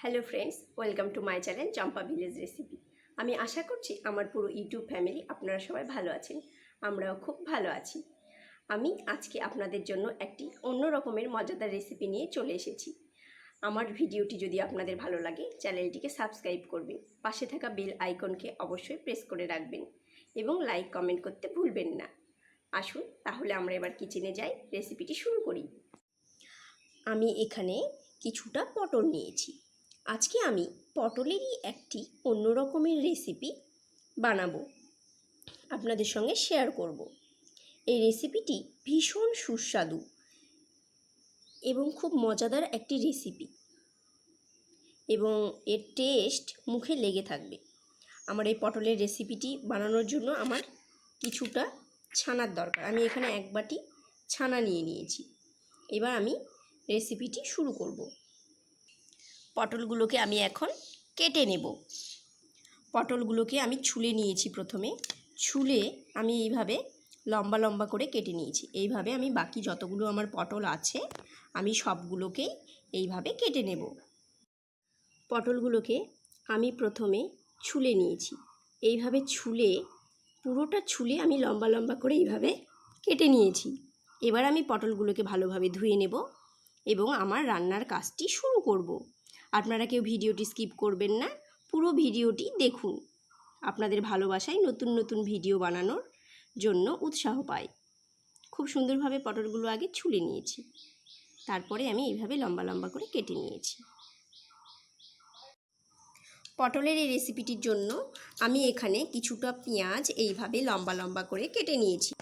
Hello friends welcome to my channel Champa village recipe আমি আশা করছি আমার পুরো ইউটিউব ফ্যামিলি আপনারা সবাই ভালো আছেন, আমরাও খুব ভালো আছি। আমি আজকে আপনাদের জন্য একটি অন্য রকমের মজাদার রেসিপি নিয়ে চলে এসেছি। আমার ভিডিওটি যদি আপনাদের ভালো লাগে, চ্যানেলটিকে সাবস্ক্রাইব করবেন, পাশে থাকা বেল আইকনকে অবশ্যই প্রেস করে রাখবেন এবং লাইক কমেন্ট করতে ভুলবেন না। আসুন, তাহলে আমরা এবার কিচেনে যাই রেসিপিটি শুরু করি। আমি এখানে কিছুটা পটল নিয়েছি। আজকে আমি পটলেরই একটি অন্য রকমের রেসিপি বানাবো। আপনাদের সঙ্গে শেয়ার করব। এই রেসিপিটি ভীষণ সুস্বাদু এবং খুব মজাদার একটি রেসিপি এবং এর টেস্ট মুখে লেগে থাকবে। আমার এই পটলের রেসিপিটি বানানোর জন্য আমার কিছুটা ছানার দরকার। আমি এখানে এক বাটি ছানা নিয়ে নিয়েছি। এবার আমি রেসিপিটি শুরু করব। পটলগুলোকে আমি এখন কেটে নেব। পটলগুলোকে আমি ছুলে নিয়েছি প্রথমে। ছুলে আমি এইভাবে লম্বা লম্বা করে কেটে নিয়েছি। এইভাবে আমি বাকি যতগুলো আমার পটল আছে, আমি সবগুলোকেই এইভাবে কেটে নেব। পটলগুলোকে আমি প্রথমে ছুলে নিয়েছি। এইভাবে ছুলে, পুরোটা ছুলে আমি লম্বা লম্বা করে এইভাবে কেটে নিয়েছি। এবার আমি পটলগুলোকে ভালোভাবে ধুয়ে নেব এবং আমার রান্নার কাজটি শুরু করব। আপনারা কেউ ভিডিওটি স্কিপ করবেন না, পুরো ভিডিওটি দেখুন। আপনাদের ভালোবাসায় নতুন নতুন ভিডিও বানানোর জন্য উৎসাহ পাই খুব সুন্দরভাবে পটলগুলো আগে ছুলে নিয়েছি। তারপরে আমি এইভাবে লম্বা লম্বা করে কেটে নিয়েছি। পটলের এই রেসিপিটির জন্য আমি এখানে কিছুটা পেঁয়াজ এইভাবে লম্বা লম্বা করে কেটে নিয়েছি।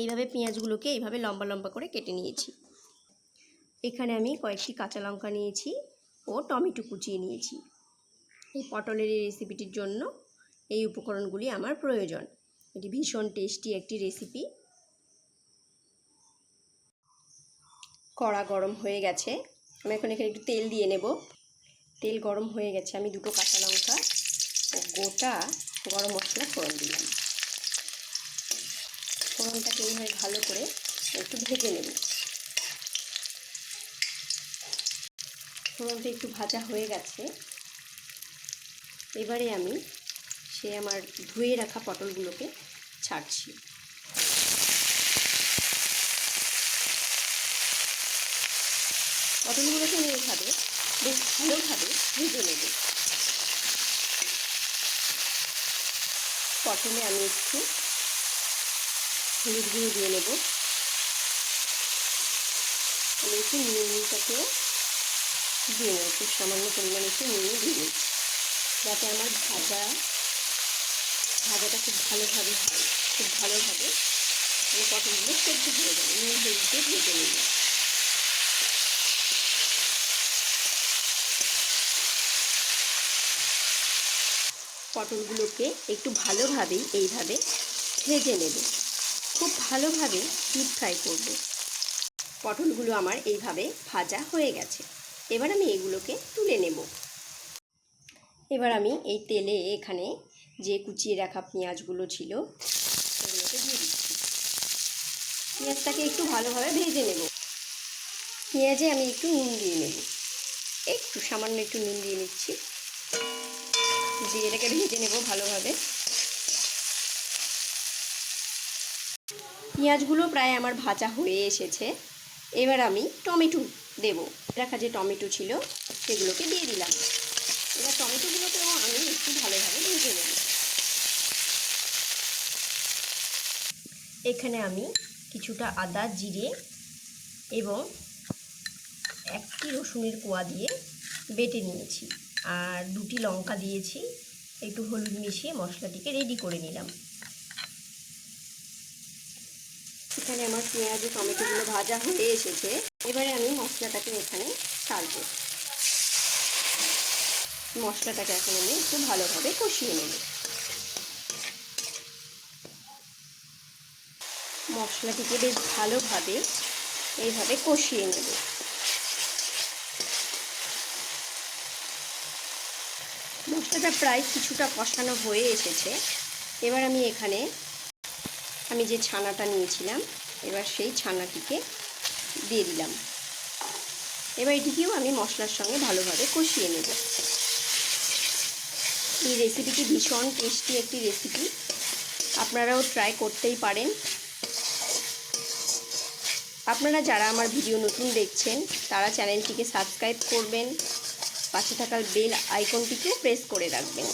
এইভাবে পেঁয়াজগুলোকে এইভাবে লম্বা লম্বা করে কেটে নিয়েছি। এখানে আমি কয়েকটি কাঁচা লঙ্কা নিয়েছি। ও টমেটো কুচিয়ে নিয়েছি। এই পটলের এই রেসিপিটির জন্য এই উপকরণগুলি আমার প্রয়োজন। এটি ভীষণ টেস্টি একটি রেসিপি কড়া গরম হয়ে গেছে। আমি এখন এখানে একটু তেল দিয়ে নেব। তেল গরম হয়ে গেছে। আমি দুটো কাঁচা লঙ্কা ও গোটা গরম মশলা ফোড়ন দিলাম। ফোড়নটাকে এইভাবে ভালো করে একটু ভেজে নেব। ফোড়নটা একটু ভাজা হয়ে গেছে। এবারে আমি সে আমার ধুয়ে রাখা পটলগুলোকে ছাড়ছি। পটলগুলোকে আমি এইভাবে বেশ ভালোভাবে ভেজে নেব। প্রথমে আমি একটু হলুদ গুঁড়ো দিয়ে নেব। আমি একটু নুনটাকেও দিয়ে নেব খুব সামান্য পরিমাণে একটু নুন দিয়ে নেব যাতে আমার ভাজা, ভাজাটা খুব ভালোভাবে হয়, খুব ভালোভাবে আমি পটলগুলো সেদ্ধ হয়ে যাবে নুন, হলুদ দিয়ে ভেজে নেব। পটলগুলোকে একটু ভালোভাবেই এইভাবে ভেজে নেব। খুব ভালোভাবে ডিপ ফ্রাই করব। পটলগুলো আমার এইভাবে ভাজা হয়ে গেছে। এবার আমি এগুলোকে তুলে নেব। এবার আমি এই তেলে এখানে যে কুচিয়ে রাখা পেঁয়াজগুলো ছিল, সেগুলোকে দিয়ে দিচ্ছি। পেঁয়াজটাকে একটু ভালোভাবে ভেজে নেব। পেঁয়াজে আমি একটু নুন দিয়ে নেব। একটু সামান্য একটু নুন দিয়ে নিচ্ছি। দিয়ে এটাকে ভেজে নেব ভালোভাবে। পেঁয়াজগুলো প্রায় আমার ভাজা হয়ে এসেছে। এবার আমি টমেটো দেব। রাখা যে টমেটো ছিল, সেগুলোকে দিয়ে দিলাম। এবার টমেটোগুলোকেও আমি একটু ভালোভাবে ভেজে নেব। এখানে আমি কিছুটা আদা, জিরে এবং একটি রসুনের কোয়া দিয়ে বেটে নিয়েছি। আর দুটি লঙ্কা দিয়েছি। একটু হলুদ মিশিয়ে মশলাটিকে রেডি করে নিলাম। এখানে আমার পেঁয়াজ টমেটোগুলো ভাজা হয়ে এসেছে। এবারে আমি মশলাটাকে এখানে ছাড়বো মশলাটাকে এখন আমি একটু ভালোভাবে কষিয়ে নেব। মশলাটিকে বেশ ভালোভাবে এইভাবে কষিয়ে নেব। মশলাটা প্রায় কিছুটা কষানো হয়ে এসেছে। এবার আমি এখানে, আমি যে ছানাটা নিয়েছিলাম, এবার সেই ছানাটিকে দিয়ে দিলাম। এবার এটিকেও আমি মশলার সঙ্গে ভালোভাবে কষিয়ে নেব। এই রেসিপিটি ভীষণ টেস্টি একটি রেসিপি। আপনারাও ট্রাই করতেই পারেন। আপনারা যারা আমার ভিডিও নতুন দেখছেন, তারা চ্যানেলটিকে সাবস্ক্রাইব করবেন। পাশে থাকার বেল আইকনটিকেও প্রেস করে রাখবেন।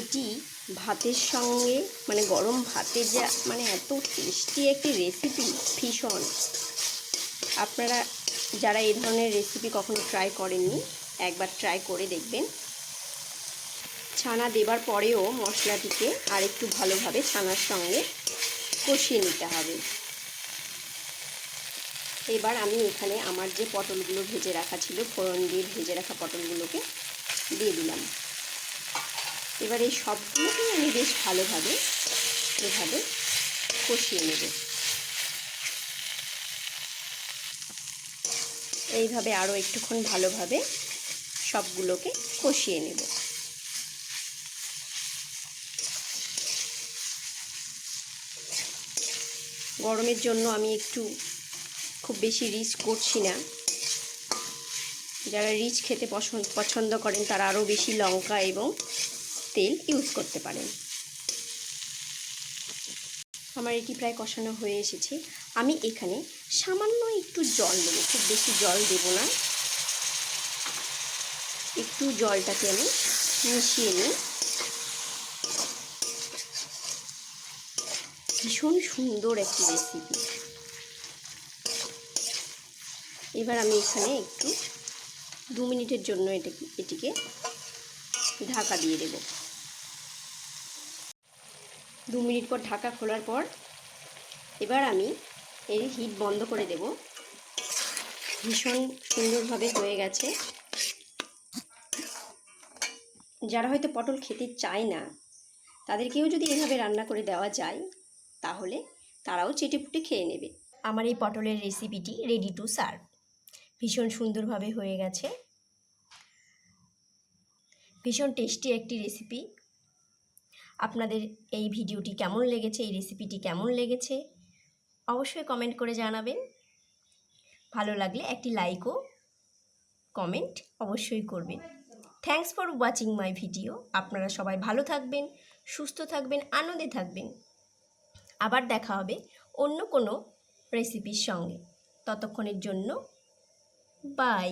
এটি ভাতের সঙ্গে মানে গরম ভাতের যা মানে এত টেস্টি একটি রেসিপি ভীষণ। আপনারা যারা এই ধরনের রেসিপি কখনো ট্রাই করেননি, একবার ট্রাই করে দেখবেন। ছানা দেবার পরেও মশলাটিকে আরেকটু ভালোভাবে ছানার সঙ্গে কষিয়ে নিতে হবে। এবার আমি এখানে আমার যে পটলগুলো ভেজে রাখা ছিল, ফোড়ন দিয়ে ভেজে রাখা পটলগুলোকে দিয়ে দিলাম। এবার এই সবগুলোকে আমি বেশ ভালোভাবে এভাবে কষিয়ে নেব। এইভাবে আরও একটুক্ষণ ভালোভাবে সবগুলোকে কষিয়ে নেব। গরমের জন্য আমি একটু খুব বেশি রিচ করছি না। যারা রিচ খেতে পছন্দ পছন্দ করেন তারা আরও বেশি লঙ্কা এবং তেল ইউজ করতে পারেন। আমার এটি প্রায় কষানো হয়ে এসেছে। আমি এখানে সামান্য একটু জল দেবো, খুব বেশি জল দেব না। একটু জলটাকে আমি মিশিয়ে নিই। ভীষণ সুন্দর একটি রেসিপি এবার আমি এখানে একটু দু মিনিটের জন্য এটাকে, এটিকে ঢাকা দিয়ে দেব। দু মিনিট পর ঢাকা খোলার পর এবার আমি এর হিট বন্ধ করে দেব। ভীষণ সুন্দরভাবে হয়ে গেছে। যারা হয়তো পটল খেতে চায় না, তাদেরকেও যদি এভাবে রান্না করে দেওয়া যায়, তাহলে তারাও চেটেপুটে খেয়ে নেবে। আমার এই পটলের রেসিপিটি রেডি টু সার্ভ ভীষণ সুন্দরভাবে হয়ে গেছে। ভীষণ টেস্টি একটি রেসিপি আপনাদের এই ভিডিওটি কেমন লেগেছে, এই রেসিপিটি কেমন লেগেছে, অবশ্যই কমেন্ট করে জানাবেন। ভালো লাগলে একটি লাইকও কমেন্ট অবশ্যই করবেন। Thanks for watching my video আপনারা সবাই ভালো থাকবেন, সুস্থ থাকবেন, আনন্দে থাকবেন। আবার দেখা হবে অন্য কোনো রেসিপির সঙ্গে। ততক্ষণের জন্য বাই